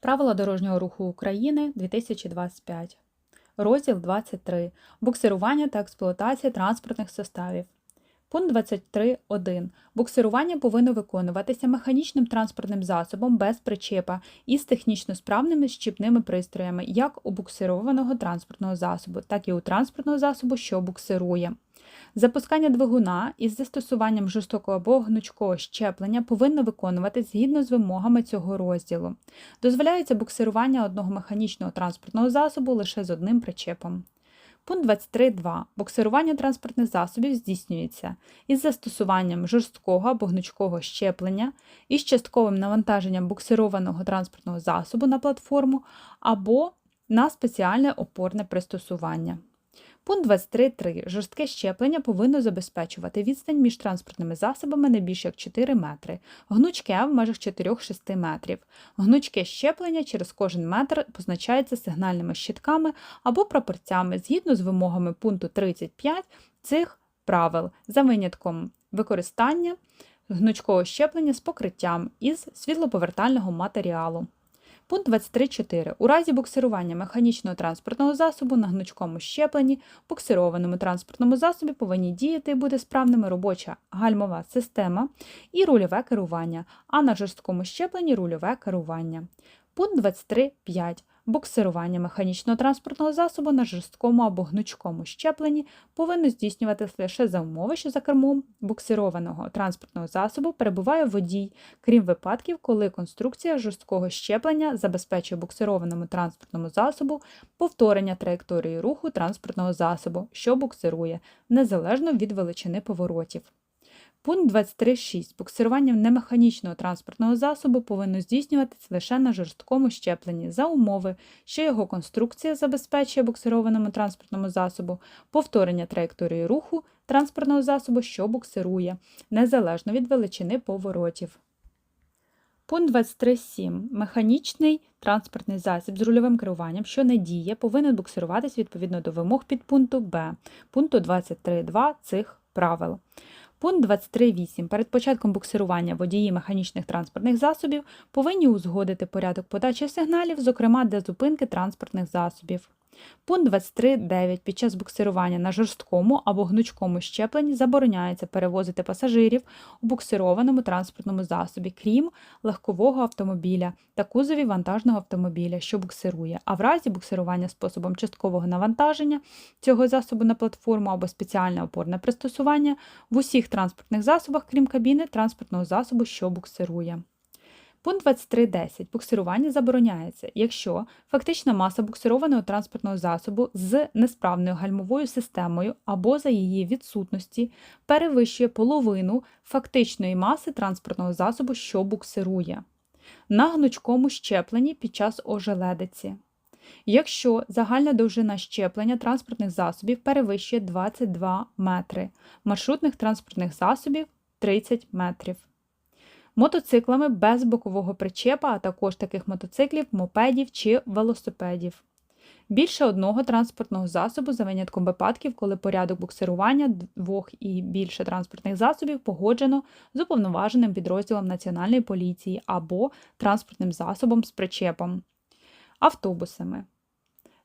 Правила дорожнього руху України 2025. Розділ 23. Буксирування та експлуатація транспортних составів. Пункт 23.1. Буксирування повинно виконуватися механічним транспортним засобом без причепа із технічно справними щіпними пристроями як у буксированого транспортного засобу, так і у транспортного засобу, що буксирує. Запускання двигуна із застосуванням жорстокого або гнучкого щеплення повинно виконуватись згідно з вимогами цього розділу. Дозволяється буксирування одного механічного транспортного засобу лише з одним причепом. Пункт 23.2. Буксирування транспортних засобів здійснюється із застосуванням жорсткого або гнучкого щеплення, із частковим навантаженням буксированого транспортного засобу на платформу або на спеціальне опорне пристосування. Пункт 23.3. Жорстке щеплення повинно забезпечувати відстань між транспортними засобами не більше як 4 метри, гнучке в межах 4-6 метрів. Гнучке щеплення через кожен метр позначається сигнальними щитками або прапорцями згідно з вимогами пункту 35 цих правил за винятком використання гнучкого щеплення з покриттям із світлоповертального матеріалу. Пункт 23.4. У разі буксирування механічного транспортного засобу на гнучкому щепленні, буксированому транспортному засобі повинні діяти і бути справними робоча гальмова система і рульове керування, а на жорсткому щепленні рульове керування. Пункт 23.5. Буксирування механічного транспортного засобу на жорсткому або гнучкому щепленні повинно здійснюватися лише за умови, що за кермом буксированого транспортного засобу перебуває водій, крім випадків, коли конструкція жорсткого щеплення забезпечує буксированому транспортному засобу повторення траєкторії руху транспортного засобу, що буксирує, незалежно від величини поворотів. Пункт 23.6. Буксирування немеханічного транспортного засобу повинно здійснюватися лише на жорсткому щепленні за умови, що його конструкція забезпечує буксированому транспортному засобу повторення траєкторії руху транспортного засобу, що буксирує, незалежно від величини поворотів. Пункт 23.7. Механічний транспортний засіб з рульовим керуванням, що не діє, повинен буксируватись відповідно до вимог підпункту Б, пункту 23.2 цих правил. Пункт 23.8. Перед початком буксирування водії механічних транспортних засобів повинні узгодити порядок подачі сигналів, зокрема для зупинки транспортних засобів. Пункт 23.9. Під час буксирування на жорсткому або гнучкому щепленні забороняється перевозити пасажирів у буксированому транспортному засобі, крім легкового автомобіля та кузові вантажного автомобіля, що буксирує, а в разі буксирування способом часткового навантаження цього засобу на платформу або спеціальне опорне пристосування в усіх транспортних засобах, крім кабіни транспортного засобу, що буксирує. Пункт 23.10. Буксирування забороняється, якщо фактична маса буксированого транспортного засобу з несправною гальмовою системою або за її відсутності перевищує половину фактичної маси транспортного засобу, що буксирує, на гнучкому щепленні під час ожеледиці. Якщо загальна довжина щеплення транспортних засобів перевищує 22 метри, маршрутних транспортних засобів 30 метрів мотоциклами без бокового причепа, а також таких мотоциклів, мопедів чи велосипедів. Більше одного транспортного засобу за винятком випадків, коли порядок буксирування двох і більше транспортних засобів погоджено з уповноваженим підрозділом Національної поліції або транспортним засобом з причепом, автобусами.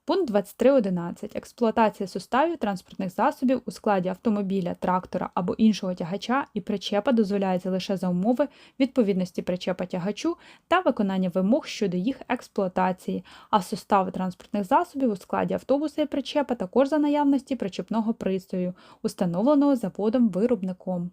Пункт 23.11. Експлуатація суставів транспортних засобів у складі автомобіля, трактора або іншого тягача і причепа дозволяється лише за умови відповідності причепа тягачу та виконання вимог щодо їх експлуатації, а сустави транспортних засобів у складі автобуса і причепа також за наявності причепного пристрою, установленого заводом-виробником.